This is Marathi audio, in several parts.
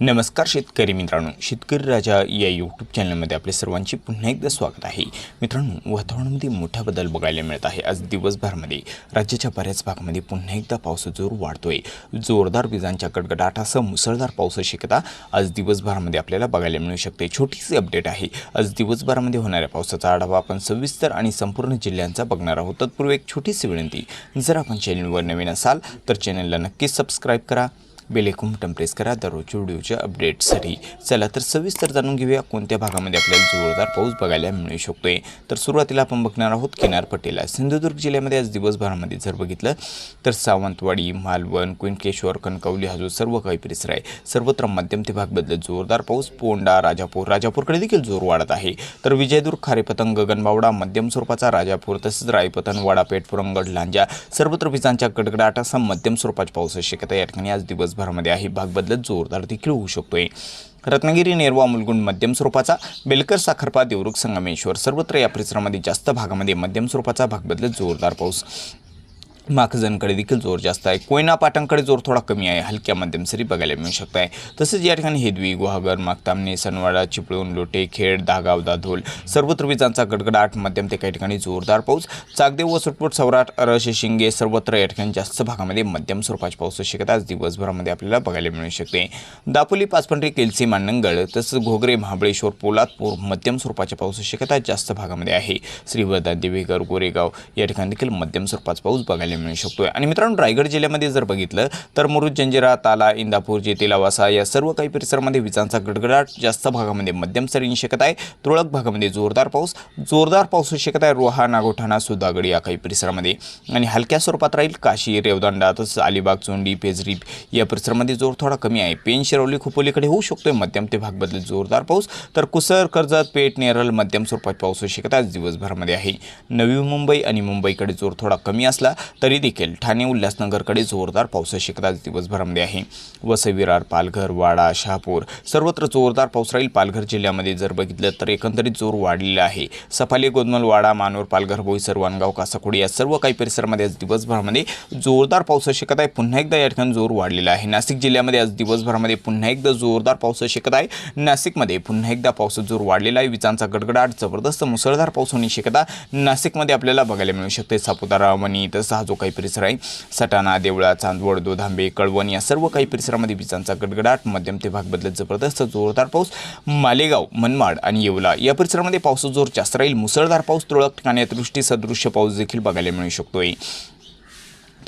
नमस्कार शेतकरी मित्रांनो शेतकरी राजा या यूट्यूब चॅनलमध्ये आपले सर्वांचे पुन्हा एकदा स्वागत आहे. मित्रांनो वातावरणामध्ये मोठा बदल बघायला मिळत आहे. आज दिवसभरामध्ये राज्याच्या बऱ्याच भागामध्ये पुन्हा एकदा पावसाचा जोर वाढतोय. जोरदार विजांच्या गडगडाटासह मुसळधार पावसाची शिकता आज दिवसभरामध्ये आपल्याला बघायला मिळू शकते. छोटीशी अपडेट आहे. आज दिवसभरामध्ये होणाऱ्या पावसाचा आढावा आपण सविस्तर आणि संपूर्ण जिल्ह्यांचा बघणार आहोत. तत्पूर्वी एक छोटीशी विनंती. जर आपण चॅनलवर नवीन असाल तर चॅनलला नक्कीच सबस्क्राईब करा. बेल ऐकून बटन करा दररोजच्या व्हिडिओच्या अपडेटसाठी चला तर सविस्तर जाणून घेऊया कोणत्या भागामध्ये आपल्याला जोरदार पाऊस बघायला मिळू शकतोय. तर सुरुवातीला आपण बघणार आहोत किनारपट्टीला सिंधुदुर्ग जिल्ह्यामध्ये आज दिवसभरामध्ये जर बघितलं तर सावंतवाडी मालवण कुंकेश्वर कणकवली हा जो सर्व काही परिसर आहे सर्वत्र मध्यम ते भाग बदलत जोरदार पाऊस. पोंडा राजापूर राजापूरकडे देखील जोर वाढत आहे. तर विजयदुर्ग खारेपतंग गगनबावडा मध्यम स्वरूपाचा राजापूर तसेच रायपतन वाडापेठ पुरंगड लांजा सर्वत्र विजांच्या गडगडाटासह मध्यम स्वरूपाचा पाऊस शक्यता या ठिकाणी आज दिवस दिवसभरामध्ये आहे. भाग बदलत जोरदार देखील होऊ शकतोय. रत्नागिरी नेरवा मुलगुंड मध्यम स्वरूपाचा बेलकर साखरपा देवरुख संगमेश्वर सर्वत्र या परिसरामध्ये जास्त भागामध्ये मध्यम स्वरूपाचा भाग बदलत जोरदार पाऊस. माखजनकडे देखील जोर जास्त आहे. कोयना पाटांकडे जोर थोडा कमी आहे. हलक्या मध्यम सरी बघायला मिळू शकत आहे तसेच या ठिकाणी हेदवी गुहागर मागतामने सनवाडा चिपळूण लोटे खेड दागाव दाधोल सर्वत्र विजांचा गडगडाट मध्यम ते काही ठिकाणी जोरदार पाऊस. चागदेव व सुटपुट सौराट अरशे शिंगे सर्वत्र या ठिकाणी जास्त भागामध्ये मध्यम स्वरूपाची पाऊस शकत आज दिवसभरामध्ये आपल्याला बघायला मिळू शकते. दापोली पाचपंढरी केलसी मांडणगड तसंच घोगरे महाबळेश्वर पोलादपूर मध्यम स्वरूपाच्या पावसाची शक्यता जास्त भागामध्ये आहे. श्रीवर्धा देवीगर गोरेगाव या ठिकाणी देखील मध्यम स्वरूपाचा पाऊस बघायला मिळू शकतोय. आणि मित्रांनो रायगड जिल्ह्यामध्ये जर बघितलं तर मुरुड जंजिरा ताला इंदापूर जेते लवासा या सर्व काही परिसरामध्ये विजांचा गडगडाट जास्त भागामध्ये मध्यम सरींनी शकत आहे. तुरळक भागामध्ये जोरदार पाऊस. जोरदार पाऊस शकत आहे रोहा नागोठाणा सुधागड या काही परिसरामध्ये. आणि हलक्या स्वरूपात राहील काशी रेवदंडा तसंच अलिबाग चोंडी पेजरी या परिसरामध्ये जोर थोडा कमी आहे. पेन शिरवली खोपोलीकडे होऊ शकतोय मध्यम ते भाग बदलत जोरदार पाऊस. तर कुसर कर्जत पेठ नेरल मध्यम स्वरूपात पाऊस शकत आज दिवसभरामध्ये आहे. नवी मुंबई आणि मुंबईकडे जोर थोडा कमी असला तरी देखील ठाणे उल्हासनगरकडे जोरदार पावसाची शक्यता आज दिवसभरामध्ये आहे. वसई विरार पालघर वाडा शहापूर सर्वत्र जोरदार पाऊस राहील. पालघर जिल्ह्यामध्ये जर बघितलं तर एकंदरीत जोर वाढलेला आहे. सफाली गोदमल वाडा मानोर पालघर बोईसर वानगाव कासाकोडी या सर्व काही परिसरामध्ये आज दिवसभरामध्ये जोरदार पावसाची शक्यता आहे. पुन्हा एकदा या ठिकाणी जोर वाढलेला आहे. नाशिक जिल्ह्यामध्ये आज दिवसभरामध्ये पुन्हा एकदा जोरदार पावसाची शक्यता आहे. नाशिकमध्ये पुन्हा एकदा पावसाचा जोर वाढलेला आहे. विजांचा गडगडाट जबरदस्त मुसळधार पाऊस होण्याची शक्यता नाशिकमध्ये आपल्याला बघायला मिळू शकते सापुतारा मणी तसा हा तो काही परिसर आहे. सटाणा देवळा चांदवड दोधांबे कळवण या सर्व काही परिसरामध्ये विजांचा गडगडाट मध्यम ते भाग बदलत जबरदस्त जोरदार पाऊस. मालेगाव मनमाड आणि येवला या परिसरामध्ये पावसाचा जोर जास्त राहील मुसळधार पाऊस तुरळक ठिकाणी अतिवृष्टी सदृश्य पाऊस देखील बघायला मिळू शकतोय.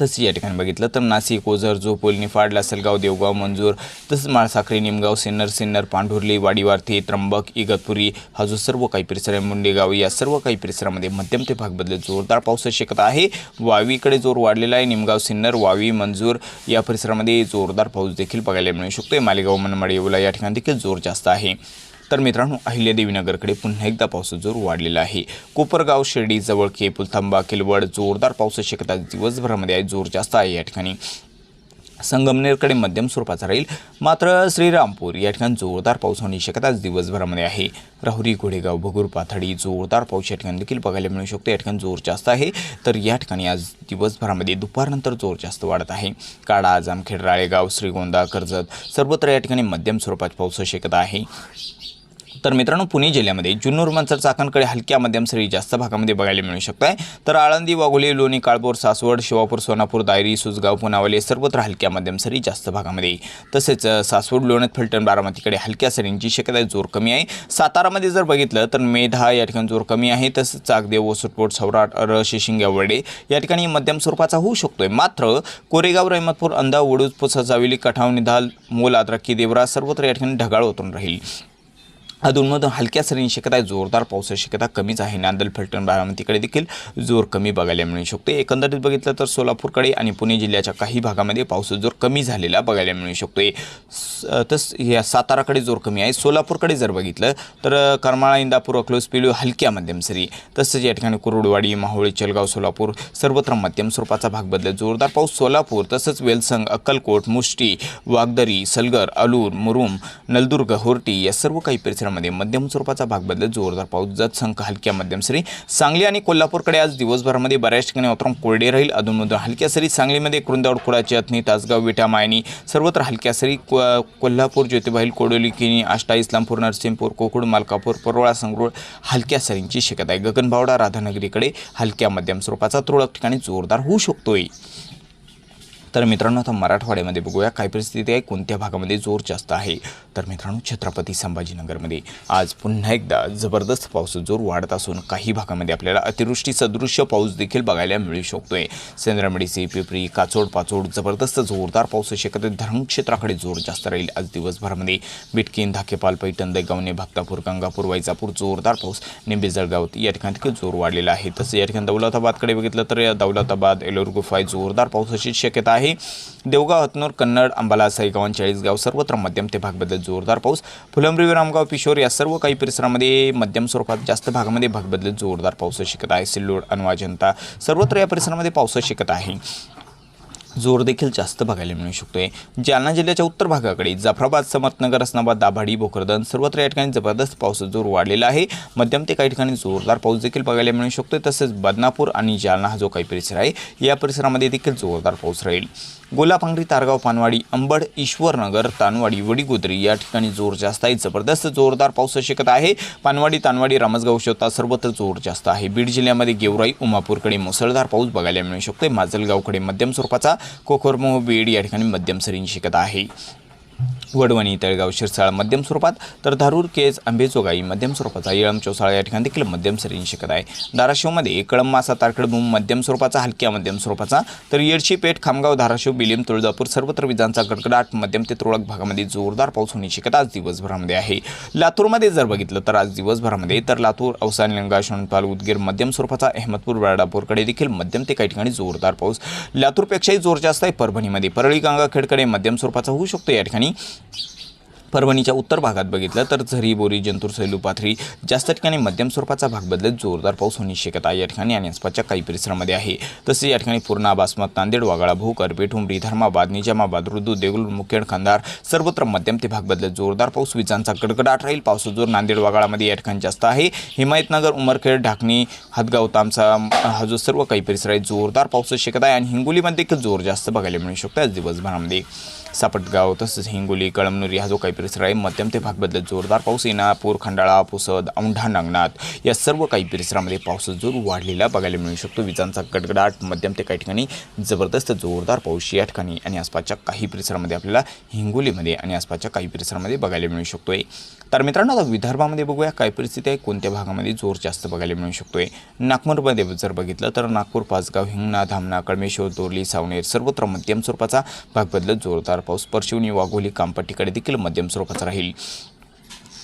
तसंच या ठिकाणी बघितलं तर नाशिक ओझर जोपोल निफाड लासलगाव देवगाव मंजूर तसंच माळसाखरी निमगाव सिन्नर सिन्नर पांढुर्ली वाडीवार्थी त्र्यंबक इगतपुरी हा जो सर्व काही परिसर आहे मुंडेगाव या सर्व काही परिसरामध्ये मध्यम ते भाग बदलत जोरदार पावसाची शक्यता आहे. वावीकडे जोर वाढलेला आहे. निमगाव सिन्नर वावी मंजूर या परिसरामध्ये जोरदार पाऊस देखील बघायला मिळू शकतो मालेगाव मनमाड येवला या ठिकाणी देखील जोर जास्त आहे. तर मित्रांनो अहिल्यादेवीनगरकडे पुन्हा एकदा पावसाचा जोर वाढलेला आहे. कोपरगाव शिर्डी जवळके पुलथांबा किलवड जोरदार पावसाची शक्यता दिवसभरामध्ये आहे जोर जास्त आहे. या ठिकाणी संगमनेरकडे मध्यम स्वरूपाचा राहील. मात्र श्रीरामपूर या ठिकाणी जोरदार पाऊस होण्याची शक्यता आज दिवसभरामध्ये आहे. राहुरी घोडेगाव भगूर पाथडी जोरदार पाऊस या ठिकाणी देखील बघायला मिळू शकतो. या ठिकाणी जोर जास्त आहे. तर या ठिकाणी आज दिवसभरामध्ये दुपारनंतर जोर जास्त वाढत आहे. काडा जामखेड राळेगाव श्रीगोंदा कर्जत सर्वत्र या ठिकाणी मध्यम स्वरूपाची पावसाची शक्यता आहे. तर मित्रांनो पुणे जिल्ह्यामध्ये जुन्नर मंचर चाकणकडे हलक्या मध्यम सरी जास्त भागामध्ये बघायला मिळू शकत आहे तर आळंदी वाघोली लोणी काळपूर सासवड शिवापूर सोनापूर दायरी सुजगाव पुनावले सर्वत्र हलक्या मध्यम सरी जास्त भागामध्ये. तसेच सासवड लोणत फलटण बारामतीकडे हलक्या सरींची शक्यता आहे, जोर कमी आहे. सातारामध्ये जर बघितलं तर मेधा या ठिकाणी जोर कमी आहे. तसंच चाकदेव वसुटपोट सौराट अर शिशिंग्या या ठिकाणी मध्यम स्वरूपाचा होऊ शकतोय. मात्र कोरेगाव रहमतपूर अंदा वडूज पुसजाविली कठाव निधाल मोल आद्रकी देवरा सर्वत्र या ठिकाणी ढगाळ होतून राहील. अधूनमधून हलक्या सरींची शक्यता आहे. जोरदार पावसाची शक्यता कमीच आहे. नांदल फलटण बारामतीकडे देखील जोर कमी बघायला मिळू शकते. एकंदरीत बघितलं तर सोलापूरकडे आणि पुणे जिल्ह्याच्या काही भागामध्ये पावसाचा जोर कमी झालेला बघायला मिळू शकतोय तस या साताराकडे जोर कमी आहे. सोलापूरकडे जर बघितलं तर करमाळा इंदापूर अकलोज पिलू हलक्या मध्यम सरी. तसंच या ठिकाणी कुरुडवाडी माहोळी चलगाव सोलापूर सर्वत्र मध्यम स्वरूपाचा भाग बदलत जोरदार पाऊस. सोलापूर तसंच वेलसंग अक्कलकोट मुष्टी वागदरी सलगर अलूर मुरुम नलदुर्ग होर्टी या सर्व काही परिसर परिसरामध्ये मध्यम स्वरूपाचा भाग बदलत जोरदार पाऊस जत संख हलक्या मध्यम सरी सांगली आणि कोल्हापूरकडे आज दिवसभरामध्ये बऱ्याच ठिकाणी वातावरण कोरडे राहील. अधूनमधून हलक्या सरी सांगलीमध्ये कुरुंदावड कुडाची अथनी तासगाव विटा मायनी सर्वत्र हलक्या सरी कोल्हापूर ज्योतिबाईल कोडोली किनी आष्टा इस्लामपूर नरसिंहपूर कोकुड मालकापूर परोळा संगरुळ हलक्या सरींची शक्यता आहे. गगनबावडा राधानगरीकडे हलक्या मध्यम स्वरूपाचा तुरळक ठिकाणी जोरदार होऊ शकतोय. तर मित्रांनो आता मराठवाड्यामध्ये बघूया काय परिस्थिती आहे कोणत्या भागामध्ये जोर जास्त आहे. तर मित्रांनो छत्रपती संभाजीनगरमध्ये आज पुन्हा एकदा जबरदस्त पाऊस जोर वाढत असून काही भागामध्ये आपल्याला अतिवृष्टी सदृश्य पाऊस देखील बघायला मिळू शकतोय. सेंद्रमडीसी पिपरी काचोड पाचोड जबरदस्त जोरदार पाऊस शक्यता धरण क्षेत्राकडे जोर जास्त राहील. आज दिवसभरामध्ये बिटकीन धाकेपाल पैठण दगावणे भक्तापूर गंगापूर वैजापूर जोरदार पाऊस निंबे जळगाव या ठिकाणी देखील जोर वाढलेला आहे. तसं या ठिकाणी दौलताबादकडे बघितलं तर दौलताबाद एलोर गुफाय जोरदार पावसाची शक्यता आहे. देवगाव हतनूर कन्नड अंबाला साईगाव चाळीसगाव सर्वत्र मध्यम ते भागबद्दल जोरदार पाऊस. फुलंब्री विरामगाव पिशोर या सर्व काही परिसरामध्ये मध्यम स्वरूपात जास्त भागामध्ये भागबद्दल जोरदार पाऊस शिकत आहे. सिल्लोड अनवा जनता सर्वत्र या परिसरामध्ये पावसाची शिकत आहे. जोर देखील जास्त बघायला मिळू शकतोय. जालना जिल्ह्याच्या उत्तर भागाकडे जाफराबाद समर्थनगर असनाबाद दाभाडी भोकरदन सर्वत्र या ठिकाणी जबरदस्त पावसाचा जोर वाढलेला आहे. मध्यम ते काही ठिकाणी जोरदार पाऊस देखील बघायला मिळू शकतोय. तसेच बदनापूर आणि जालना हा जो काही परिसर आहे या परिसरामध्ये देखील जोरदार पाऊस राहील. गोलापांगरी तारगाव पानवाडी अंबड ईश्वरनगर तानवाडी वडीगोद्री या ठिकाणी जोर जास्त आहे. जबरदस्त जोरदार पाऊस शकत आहे. पानवाडी तानवाडी रामसगाव शेवता सर्वत्र जोर जास्त आहे. बीड जिल्ह्यामध्ये गेवराई उमापूरकडे मुसळधार पाऊस बघायला मिळू शकतोय. माजलगावकडे मध्यम स्वरूपाचा कोखरमोह बीड या ठिकाणी मध्यम सरींची शिकत आहे. वडवणी तळगाव शिरसाळ मध्यम स्वरूपात तर धारूर केज आंबेजोगाई मध्यम स्वरूपाचा इळम चौसाळा या ठिकाणी देखील मध्यम सरींची शक्यता आहे. धाराशिवमध्ये कळम मासा तारकडबूम मध्यम स्वरूपाचा हलक्या मध्यम स्वरूपाचा तर येडशी पेठ खामगाव धाराशिव बिलिम तुळजापूर सर्वत्र विजांचा गडगडाट मध्यम ते तुरळक भागामध्ये जोरदार पाऊस होण्याची शक्यता आज दिवसभरामध्ये आहे. लातूरमध्ये जर बघितलं तर आज दिवसभरामध्ये तर लातूर अवसान लिंगा शोणपाल उदगीर मध्यम स्वरूपाचा अहमदपूर बर्डापूरकडे देखील मध्यम ते काही ठिकाणी जोरदार पाऊस. लातूरपेक्षाही जोर जास्त आहे परभणीमध्ये. परळी गंगाखेडकडे मध्यम स्वरूपाचा होऊ शकतो या ठिकाणी. আমি परभणीच्या उत्तर भागात बघितलं तर झरी बोरी जंतूर सैलू पाथरी जास्त ठिकाणी मध्यम स्वरूपाचा भाग बदलत जोरदार पाऊस होण्याची शक्यता या ठिकाणी आणि आसपासच्या काही परिसरामध्ये आहे. तसेच या ठिकाणी पूर्णा बासमत नांदेड वागाळा भोकर पेठुंबरी धर्माबाद निजामाबाद रुदू देगलूर मुखेड खांदार सर्वत्र मध्यम ते भाग बदलत जोरदार पाऊस. विजांचा गडगडाट राहील. पावसाचा जोर नांदेड वागाळामध्ये या ठिकाणी जास्त आहे. हिमायतनगर उमरखेड ढाकणी हदगाव तामसा हा जो सर्व काही परिसर आहे जोरदार पावसाची शक्यता आहे आणि हिंगोलीमध्ये देखील जोर जास्त बघायला मिळू शकतो. आज दिवसभरामध्ये सापटगाव तसंच हिंगोली कळमनुरी हा जो काही परिसर आहे मध्यम ते भाग बदलत जोरदार पाऊस येणापूर खंडाळा पुसद औंढा नागनाथ या सर्व काही परिसरामध्ये पावसाचा जोर वाढलेला बघायला मिळू शकतो. विजांचा गडगडाट मध्यम ते काही ठिकाणी जबरदस्त जोरदार पाऊस या ठिकाणी आणि आसपासच्या काही परिसरामध्ये आपल्याला हिंगोलीमध्ये आणि आसपासच्या काही परिसरामध्ये बघायला मिळू शकतोय. तर मित्रांनो आता विदर्भामध्ये बघूया काय परिस्थिती आहे कोणत्या भागामध्ये जोर जास्त बघायला मिळू शकतोय. नागपूरमध्ये जर बघितलं तर नागपूर पाचगाव हिंगणा धामणा कळमेश्वर दोरली सावनेर सर्वत्र मध्यम स्वरूपाचा भाग बदलत जोरदार पाऊस. परशिवनी वाघोली कामपट्टीकडे देखील मध्यम स्वरूपाचा राहील.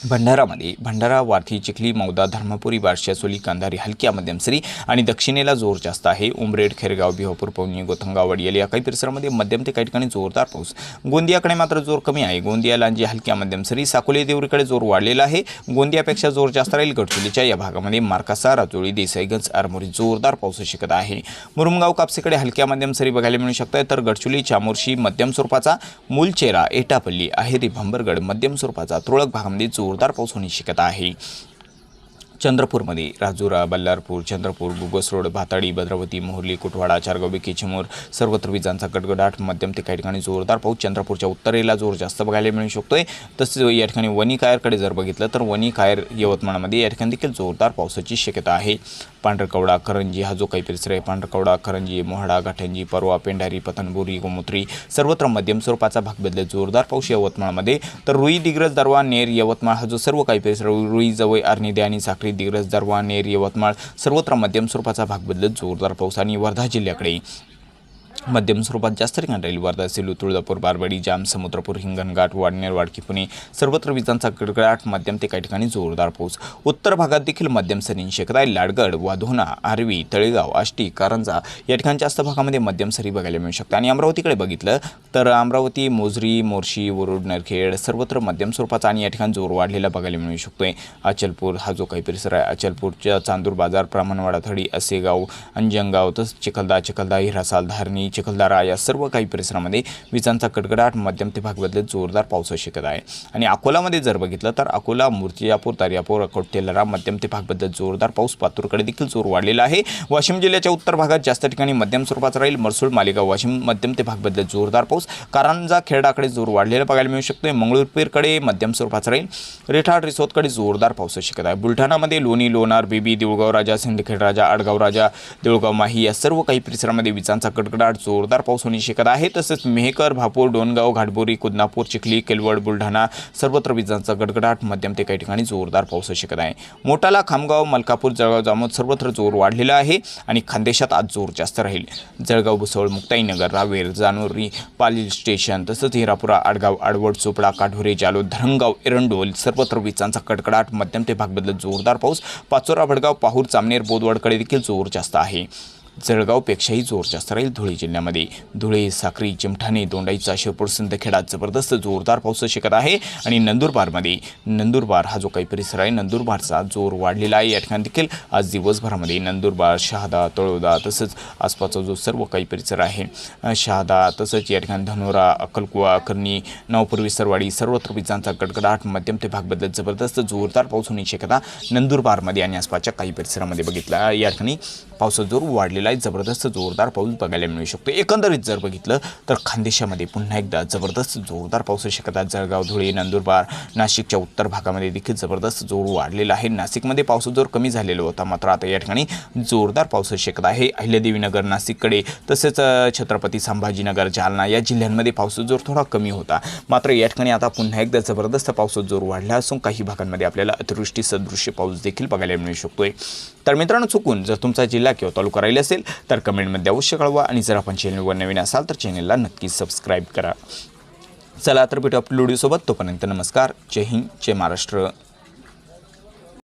भंडारामध्ये. भंडारा वार्थी चिखली मौदा धर्मपुरी बारशासोली कांधारी हलक्या मध्यमसरी आणि दक्षिणेला जोर जास्त आहे. उमरेड खेरगाव बिहापूर पवनी गोथंगाव वडियल या काही परिसरामध्ये मध्यम ते काही ठिकाणी जोरदार पाऊस. गोंदियाकडे मात्र जोर कमी आहे. गोंदिया लांजी हलक्या मध्यमसरी साकोली देवरीकडे जोर वाढलेला आहे. गोंदियापेक्षा जोर जास्त राहील गडचुलीच्या या भागामध्ये. मार्कासा राजोळी देसाईगंज आरमोरी जोरदार पाऊस शिकत आहे. मुरुमगाव कापसेकडे हलक्या मध्यमसरी बघायला मिळू शकतात तर गडचुली चामोर्शी मध्यम स्वरूपाचा मूलचेरा एटापल्ली आहेरी भंबरगड मध्यम स्वरूपाचा तुरळक भागामध्ये जोरदार पाऊस होण्याची शक्यता आहे. चंद्रपूरमध्ये राजुरा बल्लारपूर चंद्रपूर गुगस रोड भाताडी भद्रावती मोहर्ली कुटवाडा चारगावी चिचमूर सर्वत्र विजांचा गडगडाट मध्यम ते काही ठिकाणी जोरदार पाऊस. चंद्रपूरच्या उत्तरेला जोर जास्त बघायला मिळू शकतोय. तसेच या ठिकाणी वनी कायरकडे जर बघितलं तर वनी कायर यवतमाळमध्ये या ठिकाणी देखील जोरदार पावसाची शक्यता आहे. पांढरकवडा करंजी हा जो काही परिसर आहे पांढरकवडा करंजी मोहाडा गाठंजी परवा पेंढारी पतनबुरी गोमुत्री सर्वत्र मध्यम स्वरूपाचा भाग बदलत जोरदार पाऊस यवतमाळमध्ये. तर रुई दिग्रज दरवा नेर यवतमाळ हा जो सर्व काही परिसर रुई जवळ आर्निदे आणि साखरी दिग्रज दरवा नेर यवतमाळ सर्वत्र मध्यम स्वरूपाचा भाग बदलत जोरदार पाऊस आणि वर्धा जिल्ह्याकडे. मध्यम स्वरूपात जास्त ठिकाणी राहील. वर्धा सेलू तुळजापूर बारवाडी जाम समुद्रपूर हिंगणघाट वाडनेर वाडकी पुणे सर्वत्र विजांचा गडगडाट मध्यम ते काही ठिकाणी जोरदार पाऊस. उत्तर भागात देखील मध्यम सरी शक्यता आहे. लाडगड वाधोना आर्वी तळेगाव आष्टी कारंजा या ठिकाणी जास्त भागामध्ये मध्यम सरी बघायला मिळू शकतात. आणि अमरावतीकडे बघितलं तर अमरावती मोजरी मोर्शी वरुड नरखेड सर्वत्र मध्यम स्वरूपाचा आणि या ठिकाणी जोर वाढलेला बघायला मिळू शकतोय. अचलपूर हा जो काही परिसर आहे अचलपूरच्या चांदूर बाजार प्रमाणवाडा थडी असेगाव अंजनगाव तसंच चिखलदा चिखलदा हिरासाल धारणी चिखलदरा या सर्व काही परिसरामध्ये विजांचा कडकडाट मध्यम ते भागबदलेत जोरदार पाऊस शक्यता आहे. आणि अकोलामध्ये जर बघितलं तर अकोला मूर्तिजापूर दर्यापूर अकोट तेलरा मध्यम ते भागबद्दल जोरदार पाऊस. पातूरकडे देखील जोर वाढलेला आहे. वाशिम जिल्ह्याच्या उत्तर भागात जास्त ठिकाणी मध्यम स्वरूपाचा राहील. मरसूळ मालेगाव वाशिम मध्यम ते भागबद्दल जोरदार पाऊस. कारंजा खेरडाकडे जोर वाढलेला बघायला मिळू शकतोय. मंगळूरपीरकडे मध्यम स्वरूपाचा राहील. रेठाड रिसोदकडे जोरदार पाऊस शक्यता आहे. बुलढाणामध्ये लोणी लोणार बेबी देऊळगाव राजा सिंदखेड राजा आडगाव राजा देऊळगाव माही या सर्व काही परिसरामध्ये विजांचा कडकडाट जोरदार पाऊस होण्याची शक्यता आहे. तसेच मेहकर भापूर डोनगाव घाटबोरी कुदनापूर चिखली केलवड बुलढाणा सर्वत्र विजांचा गडगडाट. मध्यम ते काही ठिकाणी जोरदार पाऊस होऊ शकत आहे. मोटाला खामगाव मलकापूर जळगाव जामोद सर्वत्र जोर वाढलेला आहे आणि खानदेशात आज जोर जास्त राहील. जळगाव भुसवळ मुक्ताईनगर रावेर जानोरी पालील स्टेशन तसंच हिरापुरा आडगाव आडवड चोपडा काढोरे जालोद धरणगाव एरंडोल सर्वत्र विजांचा कडकडाट. मध्यम ते भाग बदलत जोरदार पाऊस. पाचोरा भडगाव पाहूर चामनेर बोदवडकडे देखील जोर जास्त आहे. जळगावपेक्षाही जोर जास्त राहील धुळे जिल्ह्यामध्ये. धुळे साक्री चिमठाणे दोंडाईचा शिरपूर सिंदखेडा जबरदस्त जोरदार पाऊस शिकत आहे आणि नंदुरबारमध्ये. नंदुरबार हा जो काही परिसर आहे नंदुरबारचा जोर वाढलेला आहे. या ठिकाणी देखील आज दिवसभरामध्ये नंदुरबार शहादा तळोदा तसंच आसपासचा जो सर्व काही परिसर आहे शहादा तसंच या ठिकाणी धनोरा अक्कलकुवा कर्णी नवपूर सरवाडी सर्वत्र विजांचा गडगडाट मध्यम ते भाग बदलत जबरदस्त जोरदार पाऊस होण्याची शक्यता नंदुरबारमध्ये आणि आसपासच्या काही परिसरामध्ये बघितला. या ठिकाणी पावसाचा जोर वाढलेला आहे जबरदस्त जोरदार पाऊस बघायला मिळू शकतो. एकंदरीत जर बघितलं तर खानदेशामध्ये पुन्हा एकदा जबरदस्त जोरदार पाऊस शक्यता जळगाव धुळे नंदुरबार नाशिकच्या उत्तर भागामध्ये देखील जबरदस्त जोर वाढलेला आहे. नाशिकमध्ये पावसाचा जोर कमी झालेला होता. मात्र आता या ठिकाणी जोरदार पाऊस शक्यता आहे. अहिल्यादेवीनगर नाशिककडे तसेच छत्रपती संभाजीनगर जालना या जिल्ह्यांमध्ये पावसाचा जोर थोडा कमी होता. मात्र या ठिकाणी आता पुन्हा एकदा जबरदस्त पावसाचा जोर वाढला असून काही भागांमध्ये आपल्याला अतिवृष्टी सदृश्य पाऊस देखील बघायला मिळू शकतोय. तर मित्रांनो चुकून जर तुमचा जिल्हा किंवा तालुका राहिला असेल तर कमेंटमध्ये अवश्य कळवा आणि जर आपण चॅनलवर नवीन असाल तर चॅनलला नक्की सबस्क्राईब करा. चला तर भेटू आपल्या व्हिडिओसोबत तोपर्यंत नमस्कार. जय हिंद जय महाराष्ट्र.